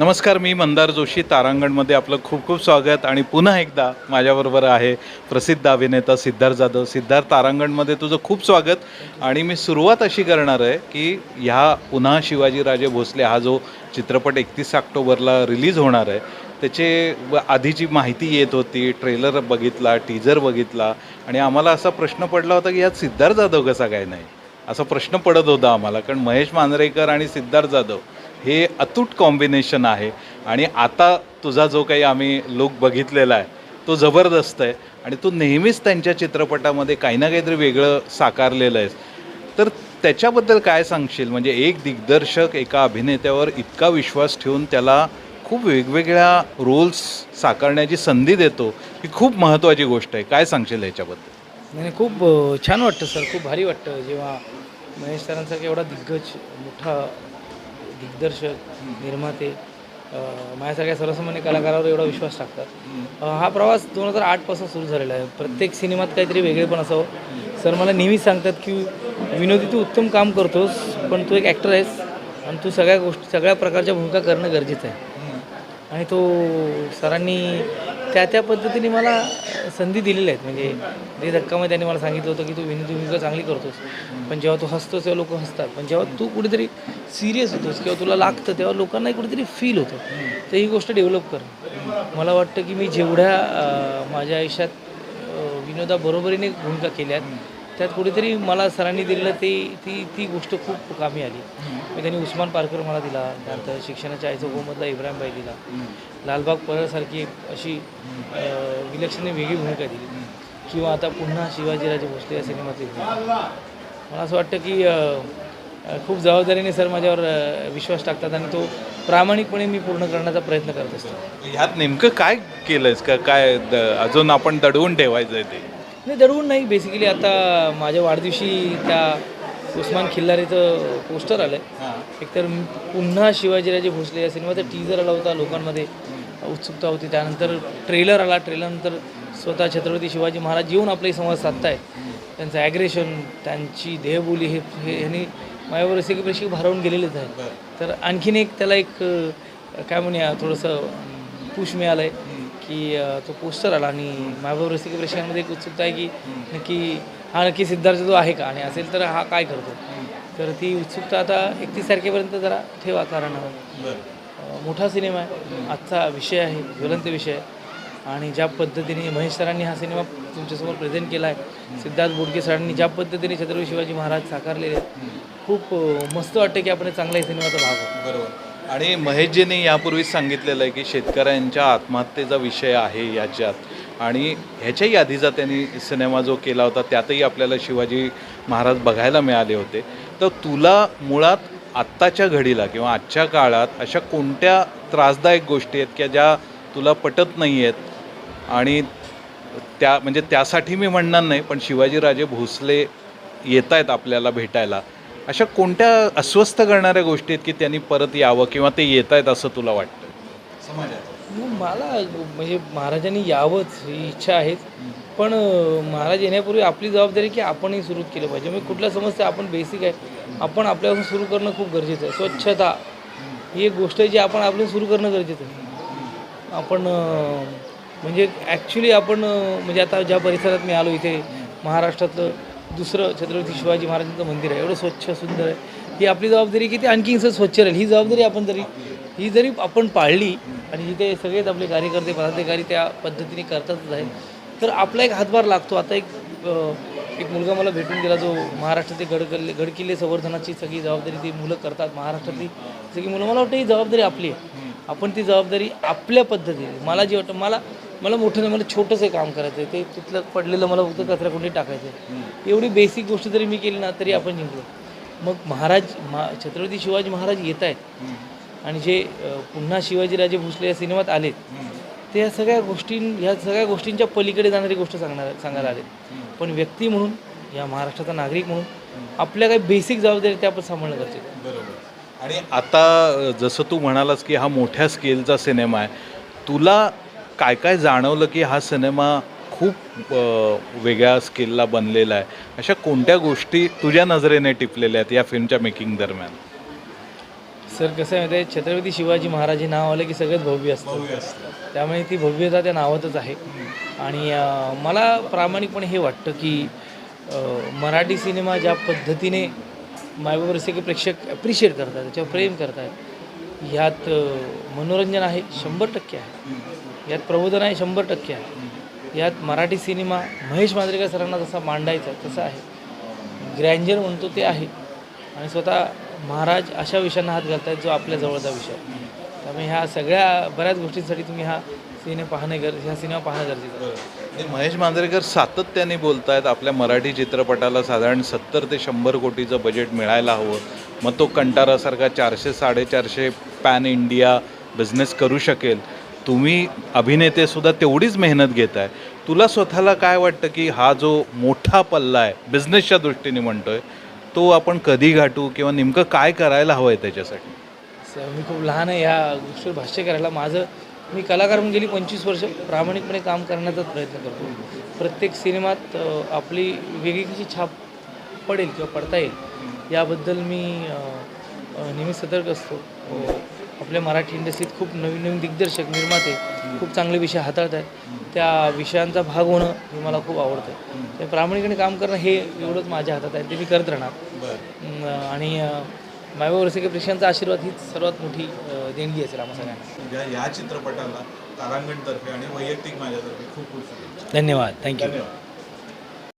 नमस्कार मी मंदार जोशी तारांगणमध्ये आपलं खूप खूप स्वागत आणि पुन्हा एकदा माझ्याबरोबर आहे प्रसिद्ध अभिनेता सिद्धार्थ जाधव. सिद्धार्थ तारांगणमध्ये तुझं खूप स्वागत आणि मी सुरुवात अशी करणार आहे की ह्या पुन्हा शिवाजीराजे भोसले हा जो चित्रपट एकतीस ऑक्टोबरला रिलीज होणार आहे त्याचे आधीची माहिती येत होती ट्रेलर बघितला टीजर बघितला आणि आम्हाला असा प्रश्न पडला होता की यात सिद्धार्थ जाधव कसा काय नाही? असा प्रश्न पडत होता आम्हाला कारण महेश मांजरेकर आणि सिद्धार्थ जाधव हे अतूट कॉम्बिनेशन आहे. आणि आता तुझा जो काही आम्ही लुक बघितलेला आहे तो जबरदस्त आहे. आणि तू नेहमीच त्यांच्या चित्रपटामध्ये काही ना काहीतरी वेगळं साकारलेलं आहेस. तर त्याच्याबद्दल काय सांगशील? म्हणजे एक दिग्दर्शक एका अभिनेत्यावर इतका विश्वास ठेवून त्याला खूप वेगवेगळ्या रोल्स साकारण्याची संधी देतो ही खूप महत्त्वाची गोष्ट आहे. काय सांगशील याच्याबद्दल? नाही खूप छान वाटतं सर. खूप भारी वाटतं. जेव्हा महेश सरांसारखा एवढा दिग्गज मोठा दिग्दर्शक निर्माते माझ्यासारख्या सर्वसामान्य कलाकारावर एवढा विश्वास टाकतात. हा प्रवास दोन हजार आठपासून सुरू झालेला आहे. प्रत्येक सिनेमात काहीतरी वेगळेपण असावं. सर मला नेहमीच सांगतात की विनोदी तू उत्तम काम करतोस पण तू एक ॲक्टर आहेस आणि तू सगळ्या गोष्टी सगळ्या प्रकारच्या भूमिका करणं गरजेचं आहे. आणि तो सरांनी त्या त्या पद्धतीने मला संधी दिलेल्या आहेत. म्हणजे जे धक्कामध्ये त्यांनी मला सांगितलं होतं की तू विनोदी भूमिका चांगली करतोस पण जेव्हा तू हसतोस तेव्हा लोक हसतात. पण जेव्हा तू कुठेतरी सिरियस होतोस किंवा तुला लागतं तेव्हा लोकांनाही कुठेतरी फील होतं. तर ही गोष्ट डेव्हलप कर. मला वाटतं की मी जेवढ्या माझ्या आयुष्यात विनोदाबरोबरीने भूमिका केल्या आहेत त्यात कुठेतरी मला सरांनी दिलेलं ते ती ती गोष्ट खूप कामी आली. मी त्यांनी उस्मान पारकर मला दिला त्यानंतर शिक्षणाच्या आईचा गोमधला इब्राहिमबाई दिला. लालबाग परळसारखी एक अशी विलक्षण वेगळी भूमिका दिली. किंवा आता पुन्हा शिवाजीराजे भोसले या सिनेमातली मला असं वाटतं की खूप जबाबदारीने सर माझ्यावर विश्वास टाकतात आणि तो प्रामाणिकपणे मी पूर्ण करण्याचा प्रयत्न करत असतो. ह्यात नेमकं काय केलंयस? का काय द- अजून आपण दडवून ठेवायचं आहे ते? नाही दडवून नाही. बेसिकली आता माझ्या वाढदिवशी त्या उस्मान खिल्लारीचं पोस्टर आलं आहे एकतर पुन्हा शिवाजीराजे भोसले या सिनेमाचा टीजर आला होता लोकांमध्ये. उत्सुकता होती. त्यानंतर ट्रेलर आला. ट्रेलरनंतर स्वतः छत्रपती शिवाजी महाराज येऊन आपले संवाद साधतायत त्यांचं ॲग्रेशन त्यांची देहबोली हे हे ह्यांनी माझ्यावर रसिक प्रेक्षक भारावून गेलेलेच आहे तर आणखीन एक त्याला एक काय म्हणूया थोडंसं पुश मिळालं आहे की तो पोस्टर आला आणि माझ्याबरोबर रसिक प्रेक्षकांमध्ये एक उत्सुकता आहे की नक्की हा नक्की सिद्धार्थ जो आहे का आणि असेल तर हा काय करतो? तर ती उत्सुकता आता एकतीस तारखेपर्यंत जरा ठेवा कारण मोठा सिनेमा आहे. आजचा विषय आहे ज्वलंत विषय आहे. आणि ज्या पद्धतीने महेश सरांनी हा सिनेमा तुमच्यासमोर प्रेझेंट केला आहे सिद्धार्थ बोडके सरांनी ज्या पद्धतीने छत्रपती शिवाजी महाराज साकारलेले आहेत खूप मस्त वाटतं की आपण चांगल्या सिनेमाचा भाग आहोत. बरोबर. आणि महेशजीने यापूर्वीच सांगितलेलं आहे की शेतकऱ्यांच्या आत्महत्येचा विषय आहे याच्यात. आणि ह्याच्याही आधीचा त्यांनी सिनेमा जो केला होता त्यातही आपल्याला शिवाजी महाराज बघायला मिळाले होते. तर तुला मुळात आत्ताच्या घडीला किंवा आजच्या काळात अशा कोणत्या त्रासदायक गोष्टी आहेत की ज्या तुला पटत नाही आहेत आणि त्या म्हणजे त्यासाठी मी म्हणणार नाही पण शिवाजीराजे भोसले येत आहेत आपल्याला भेटायला. अशा कोणत्या अस्वस्थ करणाऱ्या गोष्टी आहेत की त्यांनी परत यावं किंवा ते येत आहेत असं तुला वाटतं? मग मला म्हणजे महाराजांनी यावंच ही इच्छा आहेच पण महाराज येण्यापूर्वी आपली जबाबदारी की आपणही सुरू केलं पाहिजे. म्हणजे कुठल्या समस्या आपण बेसिक आहे. आपण आपल्यापासून सुरू करणं खूप गरजेचं आहे. स्वच्छता ही एक गोष्ट आहे जी आपण आपलं सुरू करणं गरजेचं आहे. आपण म्हणजे ॲक्च्युली आपण म्हणजे आता ज्या परिसरात मी आलो इथे महाराष्ट्रातलं दुसरं छत्रपती शिवाजी महाराजांचं मंदिर आहे. एवढं स्वच्छ सुंदर आहे. ही आपली जबाबदारी की ते आणखी असं स्वच्छ राहील. ही जबाबदारी आपण जरी ही जरी आपण पाळली आणि जिथे सगळेच आपले कार्यकर्ते पदाधिकारी त्या पद्धतीने करतातच आहे तर आपला एक हातभार लागतो. आता एक एक मुलगा मला भेटून गेला जो महाराष्ट्रातील गडकल्ले गडकिल्ले संवर्धनाची सगळी जबाबदारी ती मुलं करतात महाराष्ट्रातली. सगळी मुलं मला वाटतं ही जबाबदारी आपली आहे. आपण ती जबाबदारी आपल्या पद्धतीने मला जे वाटतं मला मला मोठं नाही मला छोटंसं काम करायचं आहे ते तिथलं पडलेलं मला फक्त कचराकुंडीत टाकायचं आहे एवढी बेसिक गोष्ट जरी मी केली ना तरी आपण जिंकलो. मग महाराज मा छत्रपती शिवाजी महाराज येत आहेत. आणि जे पुन्हा शिवाजीराजे भोसले या सिनेमात आलेत ते या सगळ्या गोष्टी ह्या सगळ्या गोष्टींच्या पलीकडे जाणारी गोष्ट सांगणार सांगायला आले पण व्यक्ती म्हणून या महाराष्ट्राचा नागरिक म्हणून आपल्या काही बेसिक जबाबदारी त्या आपण सांभाळणं गरजेचं बरोबर. आणि आता जसं तू म्हणालास की हा मोठ्या स्केलचा सिनेमा आहे. तुला काय काय जाणवलं की हा सिनेमा खूप वेगळ्या स्केलला बनलेला आहे? अशा कोणत्या गोष्टी तुझ्या नजरेने टिपलेल्या आहेत या फिल्मच्या मेकिंग दरम्यान? सर कसं आहे माहिती आहे छत्रपती शिवाजी महाराज हे नाव आलं की सगळंच भव्य असतं. त्यामुळे ती भव्यता त्या नावातच आहे. आणि मला प्रामाणिकपणे हे वाटतं की मराठी सिनेमा ज्या पद्धतीने मायबाबर की प्रेक्षक ॲप्रिशिएट करतात त्याच्यावर प्रेम करतात ह्यात मनोरंजन आहे शंभर टक्के आहे. यात प्रबोधन आहे शंभर टक्के. आहे यात मराठी सिनेमा महेश मांजरेकर सरांना जसा मांडायचा तसा आहे. ग्रँजर म्हणतो ते आहे. आणि स्वतः महाराज अशा विषयांना हात घालतायत जो आपल्या जवळचा विषय त्यामुळे ह्या सगळ्या बऱ्याच गोष्टींसाठी तुम्ही हा सिने पाहणे गर ह्या सिनेमा पाहणं गरजेचं आहे. महेश मांजरेकर सातत्याने बोलत आहेत आपल्या मराठी चित्रपटाला साधारण सत्तर ते शंभर कोटीचं बजेट मिळायला हवं. मग तो कंटारासारखा चारशे साडेचारशे पॅन इंडिया बिझनेस करू शकेल. तुम्ही अभिनेतेसुद्धा तेवढीच मेहनत घेत आहे तुला स्वतःला काय वाटतं की हा जो मोठा पल्ला आहे बिझनेसच्या दृष्टीने म्हणतोय तो आपण कधी गाठू किंवा नेमकं काय करायला हवं आहे त्याच्यासाठी? सर मी खूप लहान आहे ह्या गोष्टीवर भाष्य करायला माझं मी कलाकार म्हणून गेली पंचवीस वर्ष प्रामाणिकपणे काम करण्याचाच प्रयत्न करतो. प्रत्येक सिनेमात आपली वेगळी कशी छाप पडेल किंवा पडता येईल याबद्दल मी नेहमी सतर्क असतो. आपल्या मराठी इंडस्ट्रीत खूप नवीन नवीन दिग्दर्शक निर्माते खूप चांगले विषय हाताळत आहेत. त्या विषयांचा भाग होणं हे मला खूप आवडतं. ते प्रामाणिकपणे काम करणं हे एवढंच माझ्या हातात आहे. ते मी करत राहणार. आणि मायबा वर्षिके प्रेक्षकांचा आशीर्वाद हीच सर्वात मोठी देणगी असेल आम्हा सगळ्यांना. या चित्रपटाला तारांगणतर्फे आणि वैयक्तिक माझ्यातर्फे खूप खूप धन्यवाद. थँक्यू